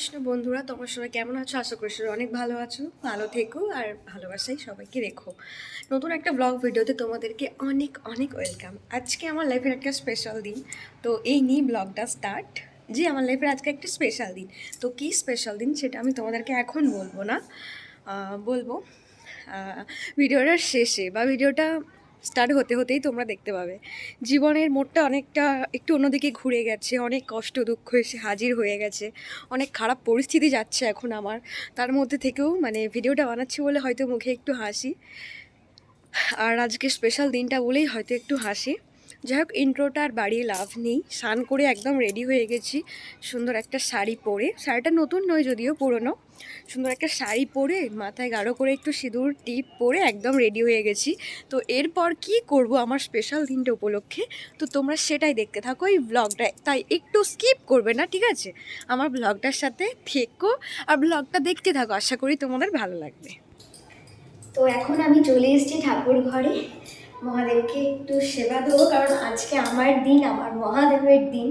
কৃষ্ণ বন্ধুরা, তোমার সবাই কেমন আছো? আশা করি সবাই অনেক ভালো আছো। ভালো থেকো আর ভালোবাসাই সবাইকে রেখো। নতুন একটা ব্লগ ভিডিওতে তোমাদেরকে অনেক অনেক ওয়েলকাম আজকে আমার লাইফের একটা স্পেশাল দিন। তো এই নিয়ে ব্লগটা স্টার্ট জি আমার লাইফের আজকে একটা স্পেশাল দিন। তো কী স্পেশাল দিন সেটা আমি তোমাদেরকে এখন বলব না। বলব ভিডিওটার শেষে বা ভিডিওটা স্টার্ট হতে হতেই তোমরা দেখতে পাবে। জীবনের মোড়টা অনেকটা একটু অন্যদিকে ঘুরে গেছে, অনেক কষ্ট, দুঃখ এসে হাজির হয়ে গেছে, অনেক খারাপ পরিস্থিতি যাচ্ছে এখন আমার। তার মধ্যে থেকেও মানে ভিডিওটা বানাচ্ছি বলে হয়তো মুখে একটু হাসি। আর আজকে স্পেশাল দিনটা বলেই হয়তো একটু হাসি। যাই হোক ইন্ট্রোটা আর বাড়িয়ে লাভ নেই। স্নান করে একদম রেডি হয়ে গেছি। সুন্দর একটা শাড়ি পরে। শাড়িটা নতুন নয় যদিও পুরনো। সুন্দর একটা শাড়ি পরে মাথায় গাঢ় করে একটু সিঁদুর, টিপ পরে একদম রেডি হয়ে গেছি। তো এরপর কি করব আমার স্পেশাল দিনটা উপলক্ষে? তো তোমরা সেটাই দেখতে থাকো এই ব্লগটা তাই একটু স্কিপ করবে না, ঠিক আছে? আমার ব্লগটার সাথে থেকো আর ব্লগটা দেখতে থাকো। আশা করি তোমাদের ভালো লাগবে। তো এখন আমি চলে এসেছি ঠাকুর ঘরে। মহাদেবকে একটু সেবা দেবো, কারণ আজকে আমার দিন, আমার মহাদেবের দিন,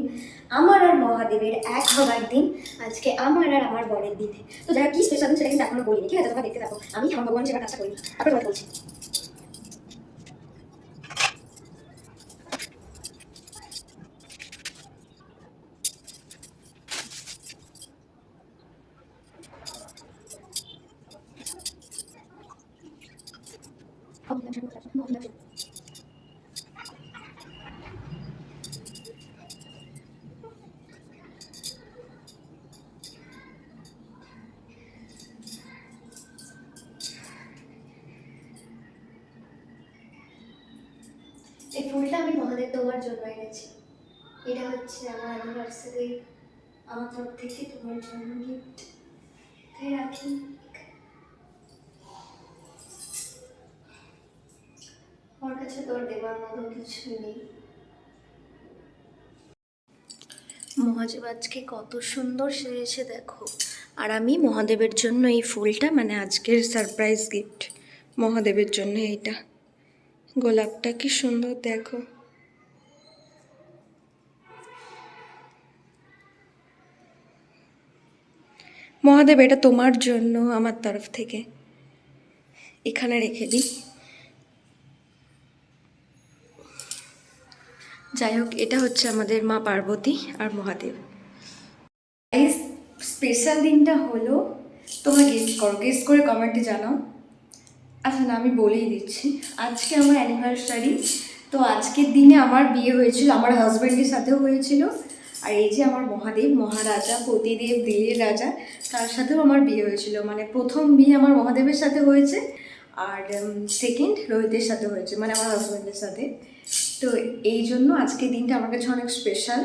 আমার আর মহাদেবের এক হবার দিন, আজকে আমার আর আমার বরের দিনে। তো যারা কি স্পেশাল সেটা কিন্তু এখনও বলিনি। ঠিক আছে, তোমরা দেখতে থাকো। আমি আমার ভগবান সেবা কাজটা করি আপনার বলছি। এই ফুলটা আমি মহাদেব তোমার জন্য এনেছি। এটা হচ্ছে আমার অ্যানিভার্সারি আমার তরফ থেকে তোমার জন্য গিফট রাখি। মতো কিছু নেই। মহাদেব আজকে কত সুন্দর সেজেছে দেখো। আর আমি মহাদেবের জন্য এই ফুলটা মানে আজকের সারপ্রাইজ গিফট মহাদেবের জন্য এইটা। গোলাপটা কি সুন্দর দেখো। মহাদেব, এটা তোমার জন্য, আমার তরফ থেকে। এখানে রেখে দিই। যাই হোক, এটা হচ্ছে আমাদের মা পার্বতী আর মহাদেব। এই স্পেশাল দিনটা হলো, তোমরা গেস্ট করো গেস্ট করে কমেন্টে জানাও। আচ্ছা না, আমি বলেই দিচ্ছি। আজকে আমার অ্যানিভার্সারি তো আজকের দিনে আমার বিয়ে হয়েছিল, আমার হাজব্যান্ডের সাথেও হয়েছিল। আর এই যে আমার মহাদেব, মহারাজা, পতিদেব দিলের রাজা, তার সাথেও আমার বিয়ে হয়েছিল। মানে প্রথম বিয়ে আমার মহাদেবের সাথে হয়েছে, আর সেকেন্ড রোহিতের সাথে হয়েছে মানে আমার হাজব্যান্ডের সাথে। তো এই জন্য আজকের দিনটা আমার কাছে অনেক স্পেশাল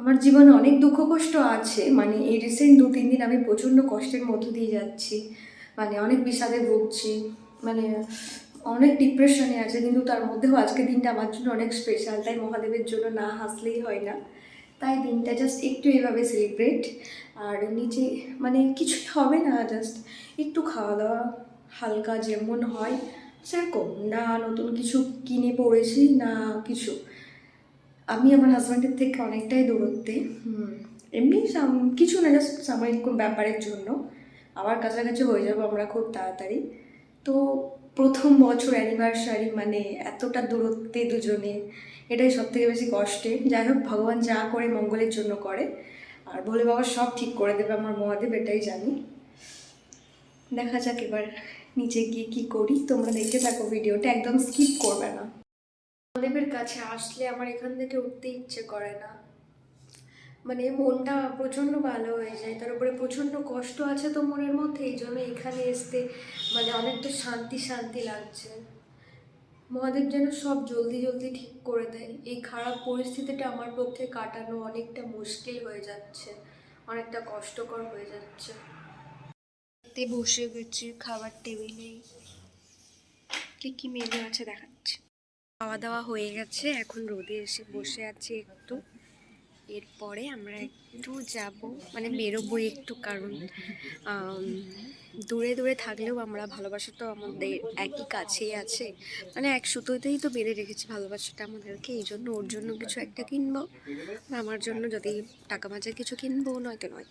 আমার জীবনে অনেক দুঃখ কষ্ট আছে মানে এই রিসেন্ট দু, তিন দিন আমি প্রচণ্ড কষ্টের মধ্য দিয়ে যাচ্ছি মানে অনেক বিষাদে ভুগছি মানে অনেক ডিপ্রেশনে আছে, কিন্তু তার মধ্যেও আজকের দিনটা আমার জন্য অনেক স্পেশাল তাই মহাদেবের জন্য না হাসলেই হয় না। তাই দিনটা জাস্ট একটু এভাবে সেলিব্রেট আর নিচে মানে কিছুই হবে না জাস্ট একটু খাওয়া দাওয়া হালকা যেমন হয় সেরকম, না নতুন কিছু কিনে পড়েছি, না কিছু। আমি আমার হাজব্যান্ডের থেকে অনেকটাই দূরত্বে। এমনি কিছু না জাস্ট সাময়িক ব্যাপারের জন্য। আবার কাছাকাছি হয়ে যাব আমরা খুব তাড়াতাড়ি। তো প্রথম বছর অ্যানিভার্সারি মানে এতটা দূরত্বে দুজনে, এটাই সব থেকে বেশি কষ্টে। যাই হোক, ভগবান যা করে মঙ্গলের জন্য করে। আর বলে বাবা সব ঠিক করে দেবে, আমার মহাদেব এটাই জানি। দেখা যাক এবার। নিচে গিয়ে কি করি, তোমরা দেখতে থাকো ভিডিওটা, একদম স্কিপ করবে না। মহাদেবের কাছে আসলে আমার এখান থেকে উঠতে ইচ্ছে করে না। মানে মনটা প্রচণ্ড ভালো হয়ে যায়, তার উপরে প্রচণ্ড কষ্ট আছে তো মনের মধ্যে, এই জন্য এখানে আসতে মানে অনেকটা শান্তি শান্তি লাগছে। মহাদেব যেন সব জলদি জলদি ঠিক করে দেয়। এই খারাপ পরিস্থিতিটা আমার পক্ষে কাটানো অনেকটা মুশকিল হয়ে যাচ্ছে, অনেকটা কষ্টকর হয়ে যাচ্ছে। তে বসে গেছি, খাবার টেবিলে কি কি মেনু আছে দেখাচ্ছি। খাওয়া দাওয়া হয়ে গেছে, এখন রোদে এসে বসে আছি একটু। এরপরে আমরা একটু যাব মানে বেরোবো একটু, কারণ দূরে দূরে থাকলেও আমরা ভালোবাসা তো আমাদের একই কাছেই আছে। মানে এক সুতোতেই তো বেঁধে রেখেছি ভালোবাসাটা আমাদেরকে, এই জন্য ওর জন্য কিছু একটা কিনবো। আমার জন্য যদি টাকা মাঝে কিছু কিনবো, নয়তো নয়।